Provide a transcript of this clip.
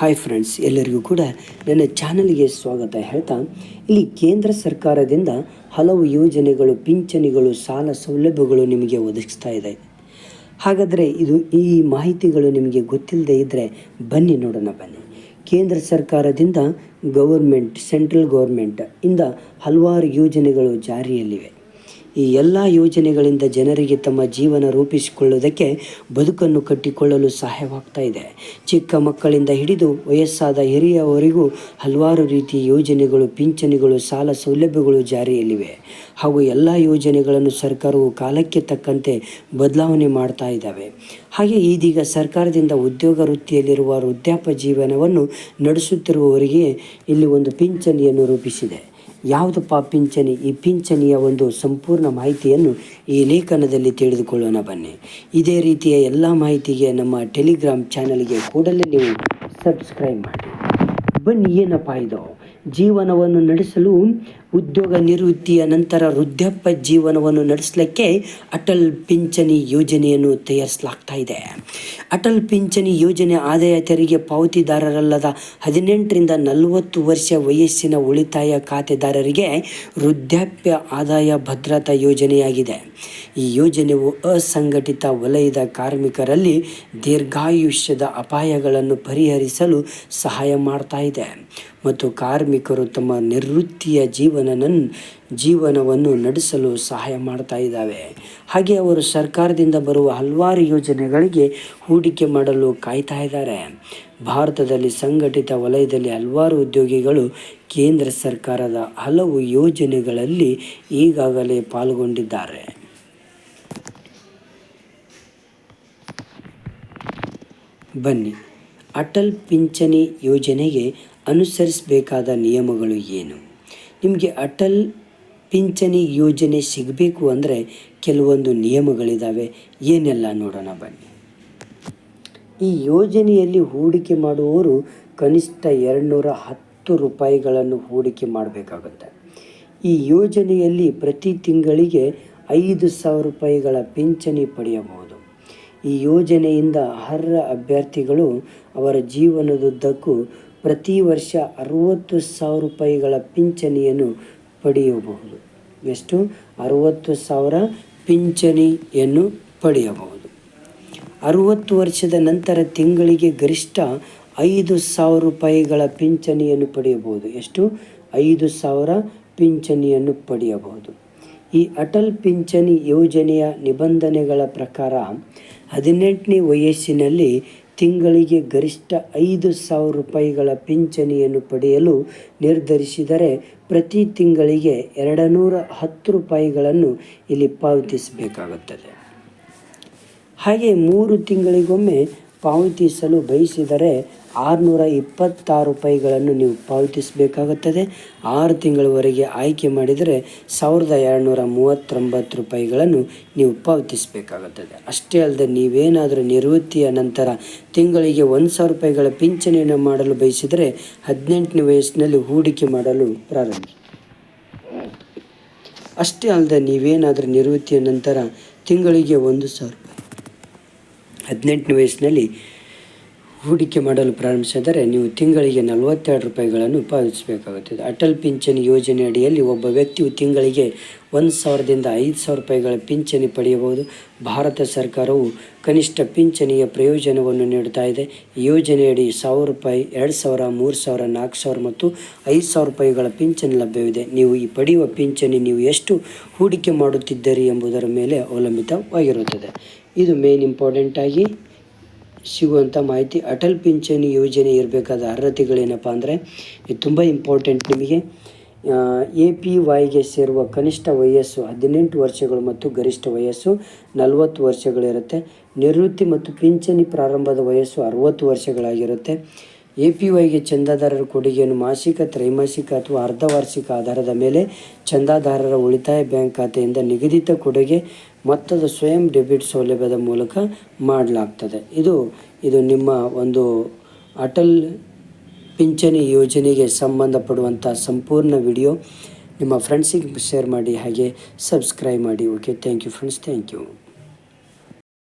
Hi friends ಎಲ್ಲರಿಗೂ ಕೂಡ ನನ್ನ ಚಾನಲ್ಗೆ ಸ್ವಾಗತ. ಹೇಳ್ತಾ, ಇಲ್ಲಿ ಕೇಂದ್ರ ಸರ್ಕಾರದಿಂದ ಹಲವು ಯೋಜನೆಗಳು, ಪಿಂಚಣಿಗಳು, ಸಾಲ ಸೌಲಭ್ಯಗಳು ನಿಮಗೆ ಒದಗಿಸ್ತಾ ಇದೆ. ಹಾಗಾದರೆ ಇದು ಈ ಮಾಹಿತಿಗಳು ನಿಮಗೆ ಗೊತ್ತಿಲ್ಲದೆ ಇದ್ದರೆ ಬನ್ನಿ ನೋಡೋಣ, ಬನ್ನಿ. ಕೇಂದ್ರ ಸರ್ಕಾರದಿಂದ ಗೌರ್ಮೆಂಟ್ ಸೆಂಟ್ರಲ್ ಗೌರ್ಮೆಂಟ್ ಇಂದ ಹಲವಾರು ಯೋಜನೆಗಳು ಜಾರಿಯಲ್ಲಿವೆ. ಈ ಎಲ್ಲ ಯೋಜನೆಗಳಿಂದ ಜನರಿಗೆ ತಮ್ಮ ಜೀವನ ರೂಪಿಸಿಕೊಳ್ಳುವುದಕ್ಕೆ ಬದುಕನ್ನು ಕಟ್ಟಿಕೊಳ್ಳಲು ಸಹಾಯವಾಗ್ತಾ ಇದೆ. ಚಿಕ್ಕ ಮಕ್ಕಳಿಂದ ಹಿಡಿದು ವಯಸ್ಸಾದ ಹಿರಿಯವರೆಗೂ ಹಲವಾರು ರೀತಿಯ ಯೋಜನೆಗಳು, ಪಿಂಚಣಿಗಳು, ಸಾಲ ಸೌಲಭ್ಯಗಳು ಜಾರಿಯಲ್ಲಿವೆ. ಹಾಗೂ ಎಲ್ಲ ಯೋಜನೆಗಳನ್ನು ಸರ್ಕಾರವು ಕಾಲಕ್ಕೆ ತಕ್ಕಂತೆ ಬದಲಾವಣೆ ಮಾಡ್ತಾ ಇದ್ದಾವೆ. ಹಾಗೆ ಇದೀಗ ಸರ್ಕಾರದಿಂದ ಉದ್ಯೋಗ ವೃತ್ತಿಯಲ್ಲಿರುವ ವೃದ್ಧಾಪ ಜೀವನವನ್ನು ನಡೆಸುತ್ತಿರುವವರಿಗೆ ಇಲ್ಲಿ ಒಂದು ಪಿಂಚಣಿಯನ್ನು ರೂಪಿಸಿದೆ. ಯಾವುದಪ್ಪ ಪಿಂಚಣಿ? ಈ ಪಿಂಚಣಿಯ ಒಂದು ಸಂಪೂರ್ಣ ಮಾಹಿತಿಯನ್ನು ಈ ಲೇಖನದಲ್ಲಿ ತಿಳಿದುಕೊಳ್ಳೋಣ ಬನ್ನಿ. ಇದೇ ರೀತಿಯ ಎಲ್ಲ ಮಾಹಿತಿಗೆ ನಮ್ಮ ಟೆಲಿಗ್ರಾಮ್ ಚಾನಲ್ಗೆ ಕೂಡಲೇ ನೀವು ಸಬ್ಸ್ಕ್ರೈಬ್ ಮಾಡಿ. ಬನ್ನಿ, ಏನಪ್ಪ ಇದು? ಜೀವನವನ್ನು ನಡೆಸಲು ಉದ್ಯೋಗ ನಿವೃತ್ತಿಯ ನಂತರ ವೃದ್ಧಾಪ್ಯ ಜೀವನವನ್ನು ನಡೆಸಲಿಕ್ಕೆ ಅಟಲ್ ಪಿಂಚಣಿ ಯೋಜನೆಯನ್ನು ತಯಾರಿಸಲಾಗ್ತಾ ಇದೆ. ಅಟಲ್ ಪಿಂಚಣಿ ಯೋಜನೆ ಆದಾಯ ತೆರಿಗೆ ಪಾವತಿದಾರರಲ್ಲದ ಹದಿನೆಂಟರಿಂದ ನಲವತ್ತು ವರ್ಷ ವಯಸ್ಸಿನ ಉಳಿತಾಯ ಖಾತೆದಾರರಿಗೆ ವೃದ್ಧಾಪ್ಯ ಆದಾಯ ಭದ್ರತಾ ಯೋಜನೆಯಾಗಿದೆ. ಈ ಯೋಜನೆಯು ಅಸಂಘಟಿತ ವಲಯದ ಕಾರ್ಮಿಕರಲ್ಲಿ ದೀರ್ಘಾಯುಷ್ಯದ ಅಪಾಯಗಳನ್ನು ಪರಿಹರಿಸಲು ಸಹಾಯ ಮಾಡ್ತಾ ಇದೆ. ಮತ್ತು ಕಾರ್ಮಿಕರು ತಮ್ಮ ನಿವೃತ್ತಿಯ ಜೀವನನನ್ನು ಜೀವನವನ್ನು ನಡೆಸಲು ಸಹಾಯ ಮಾಡ್ತಾ ಇದ್ದಾವೆ. ಹಾಗೆ ಅವರು ಸರ್ಕಾರದಿಂದ ಬರುವ ಹಲವಾರು ಯೋಜನೆಗಳಿಗೆ ಹೂಡಿಕೆ ಮಾಡಲು ಕಾಯ್ತಾ ಇದ್ದಾರೆ. ಭಾರತದಲ್ಲಿ ಸಂಘಟಿತ ವಲಯದಲ್ಲಿ ಹಲವಾರು ಉದ್ಯೋಗಿಗಳು ಕೇಂದ್ರ ಸರ್ಕಾರದ ಹಲವು ಯೋಜನೆಗಳಲ್ಲಿ ಈಗಾಗಲೇ ಪಾಲ್ಗೊಂಡಿದ್ದಾರೆ. ಬನ್ನಿ. ಅಟಲ್ ಪಿಂಚಣಿ ಯೋಜನೆಗೆ ಅನುಸರಿಸಬೇಕಾದ ನಿಯಮಗಳು ಏನು? ನಿಮಗೆ ಅಟಲ್ ಪಿಂಚಣಿ ಯೋಜನೆ ಸಿಗಬೇಕು ಅಂದರೆ ಕೆಲವೊಂದು ನಿಯಮಗಳಿದ್ದಾವೆ ಏನೆಲ್ಲ ನೋಡೋಣ ಬನ್ನಿ. ಈ ಯೋಜನೆಯಲ್ಲಿ ಹೂಡಿಕೆ ಮಾಡುವವರು ಕನಿಷ್ಠ ಎರಡುನೂರ ಹತ್ತು ರೂಪಾಯಿಗಳನ್ನು ಹೂಡಿಕೆ ಮಾಡಬೇಕಾಗುತ್ತೆ. ಈ ಯೋಜನೆಯಲ್ಲಿ ಪ್ರತಿ ತಿಂಗಳಿಗೆ ಐದು ಸಾವಿರ ರೂಪಾಯಿಗಳ ಪಿಂಚಣಿ ಪಡೆಯಬಹುದು. ಈ ಯೋಜನೆಯಿಂದ ಅರ್ಹ ಅಭ್ಯರ್ಥಿಗಳು ಅವರ ಜೀವನದುದ್ದಕ್ಕೂ ಪ್ರತಿ ವರ್ಷ ಅರುವತ್ತು ಸಾವಿರ ರೂಪಾಯಿಗಳ ಪಿಂಚಣಿಯನ್ನು ಪಡೆಯಬಹುದು. ಎಷ್ಟು? ಅರುವತ್ತು ಸಾವಿರ ಪಿಂಚಣಿಯನ್ನು ಪಡೆಯಬಹುದು. ಅರುವತ್ತು ವರ್ಷದ ನಂತರ ತಿಂಗಳಿಗೆ ಗರಿಷ್ಠ ಐದು ಸಾವಿರ ರೂಪಾಯಿಗಳ ಪಿಂಚಣಿಯನ್ನು ಪಡೆಯಬಹುದು. ಎಷ್ಟು? ಐದು ಸಾವಿರ ಪಿಂಚಣಿಯನ್ನು ಪಡೆಯಬಹುದು. ಈ ಅಟಲ್ ಪಿಂಚಣಿ ಯೋಜನೆಯ ನಿಬಂಧನೆಗಳ ಪ್ರಕಾರ ಹದಿನೆಂಟನೇ ವಯಸ್ಸಿನಲ್ಲಿ ತಿಂಗಳಿಗೆ ಗರಿಷ್ಠ ಐದು ಸಾವಿರ ರೂಪಾಯಿಗಳ ಪಿಂಚಣಿಯನ್ನು ಪಡೆಯಲು ನಿರ್ಧರಿಸಿದರೆ ಪ್ರತಿ ತಿಂಗಳಿಗೆ ಎರಡು ನೂರ ಹತ್ತು ರೂಪಾಯಿಗಳನ್ನು ಇಲ್ಲಿ ಪಾವತಿಸಬೇಕಾಗುತ್ತದೆ. ಹಾಗೆ ಮೂರು ತಿಂಗಳಿಗೊಮ್ಮೆ ಪಾವತಿಸಲು ಬಯಸಿದರೆ ಆರುನೂರ ಇಪ್ಪತ್ತಾರು ರೂಪಾಯಿಗಳನ್ನು ನೀವು ಪಾವತಿಸಬೇಕಾಗುತ್ತದೆ. ಆರು ತಿಂಗಳವರೆಗೆ ಆಯ್ಕೆ ಮಾಡಿದರೆ ಸಾವಿರದ ಎರಡುನೂರ ಮೂವತ್ತೊಂಬತ್ತು ರೂಪಾಯಿಗಳನ್ನು ನೀವು ಪಾವತಿಸಬೇಕಾಗುತ್ತದೆ. ಅಷ್ಟೇ ಅಲ್ಲದೆ ನೀವೇನಾದರೂ ನಿವೃತ್ತಿಯ ನಂತರ ತಿಂಗಳಿಗೆ ಒಂದು ಸಾವಿರ ರೂಪಾಯಿಗಳ ಪಿಂಚಣಿಯನ್ನು ಮಾಡಲು ಬಯಸಿದರೆ ಹದಿನೆಂಟನೇ ವಯಸ್ಸಿನಲ್ಲಿ ಹೂಡಿಕೆ ಮಾಡಲು ಪ್ರಾರಂಭಿಸಿ ಅಷ್ಟೇ ಅಲ್ಲದೆ ನೀವೇನಾದರೂ ನಿವೃತ್ತಿಯ ನಂತರ ತಿಂಗಳಿಗೆ ಒಂದು ಸಾವಿರ ಹದಿನೆಂಟನೇ ವಯಸ್ಸಿನಲ್ಲಿ ಹೂಡಿಕೆ ಮಾಡಲು ಪ್ರಾರಂಭಿಸಿದರೆ ನೀವು ತಿಂಗಳಿಗೆ ನಲವತ್ತೆರಡು ರೂಪಾಯಿಗಳನ್ನು ಪಾವತಿಸಬೇಕಾಗುತ್ತದೆ ಅಟಲ್ ಪಿಂಚಣಿ ಯೋಜನೆ ಅಡಿಯಲ್ಲಿ ಒಬ್ಬ ವ್ಯಕ್ತಿಯು ತಿಂಗಳಿಗೆ ಒಂದು ಸಾವಿರದಿಂದ ಐದು ಸಾವಿರ ರೂಪಾಯಿಗಳ ಪಿಂಚಣಿ ಪಡೆಯಬಹುದು. ಭಾರತ ಸರ್ಕಾರವು ಕನಿಷ್ಠ ಪಿಂಚಣಿಯ ಪ್ರಯೋಜನವನ್ನು ನೀಡುತ್ತಾ ಇದೆ. ಯೋಜನೆಯಡಿ ಸಾವಿರ ರೂಪಾಯಿ, ಎರಡು ಸಾವಿರ, ಮೂರು ಸಾವಿರ, ನಾಲ್ಕು ಸಾವಿರ ಮತ್ತು ಐದು ಸಾವಿರ ರೂಪಾಯಿಗಳ ಪಿಂಚಣಿ ಲಭ್ಯವಿದೆ. ನೀವು ಈ ಪಡೆಯುವ ಪಿಂಚಣಿ ನೀವು ಎಷ್ಟು ಹೂಡಿಕೆ ಮಾಡುತ್ತಿದ್ದೀರಿ ಎಂಬುದರ ಮೇಲೆ ಅವಲಂಬಿತವಾಗಿರುತ್ತದೆ. ಇದು ಮೇನ್ ಇಂಪಾರ್ಟೆಂಟಾಗಿ ಸಿಗುವಂಥ ಮಾಹಿತಿ ಅಟಲ್ ಪಿಂಚಣಿ ಯೋಜನೆ ಇರಬೇಕಾದ ಅರ್ಹತೆಗಳೇನಪ್ಪ ಅಂದರೆ, ಇದು ತುಂಬ ಇಂಪಾರ್ಟೆಂಟ್ ನಿಮಗೆ. ಎ ಪಿ ವೈಗೆ ಸೇರುವ ಕನಿಷ್ಠ ವಯಸ್ಸು ಹದಿನೆಂಟು ವರ್ಷಗಳು ಮತ್ತು ಗರಿಷ್ಠ ವಯಸ್ಸು ನಲವತ್ತು ವರ್ಷಗಳಿರುತ್ತೆ. ನಿವೃತ್ತಿ ಮತ್ತು ಪಿಂಚಣಿ ಪ್ರಾರಂಭದ ವಯಸ್ಸು ಅರುವತ್ತು ವರ್ಷಗಳಾಗಿರುತ್ತೆ. ಎ ಪಿ ವೈಗೆ ಚಂದಾದಾರರ ಕೊಡುಗೆಯನ್ನು ಮಾಸಿಕ, ತ್ರೈಮಾಸಿಕ ಅಥವಾ ಅರ್ಧ ವಾರ್ಷಿಕ ಆಧಾರದ ಮೇಲೆ ಚಂದಾದಾರರ ಉಳಿತಾಯ ಬ್ಯಾಂಕ್ ಖಾತೆಯಿಂದ ನಿಗದಿತ ಕೊಡುಗೆ ಮೊತ್ತದ ಸ್ವಯಂ ಡೆಬಿಟ್ ಸೌಲಭ್ಯದ ಮೂಲಕ ಮಾಡಲಾಗ್ತದೆ. ಇದು ಇದು ನಿಮ್ಮ ಒಂದು ಅಟಲ್ ಪಿಂಚಣಿ ಯೋಜನೆಗೆ ಸಂಬಂಧಪಡುವಂಥ ಸಂಪೂರ್ಣ ವಿಡಿಯೋ. ನಿಮ್ಮ ಫ್ರೆಂಡ್ಸಿಗೆ ಶೇರ್ ಮಾಡಿ, ಹಾಗೆ ಸಬ್ಸ್ಕ್ರೈಬ್ ಮಾಡಿ. Okay thank you friends thank you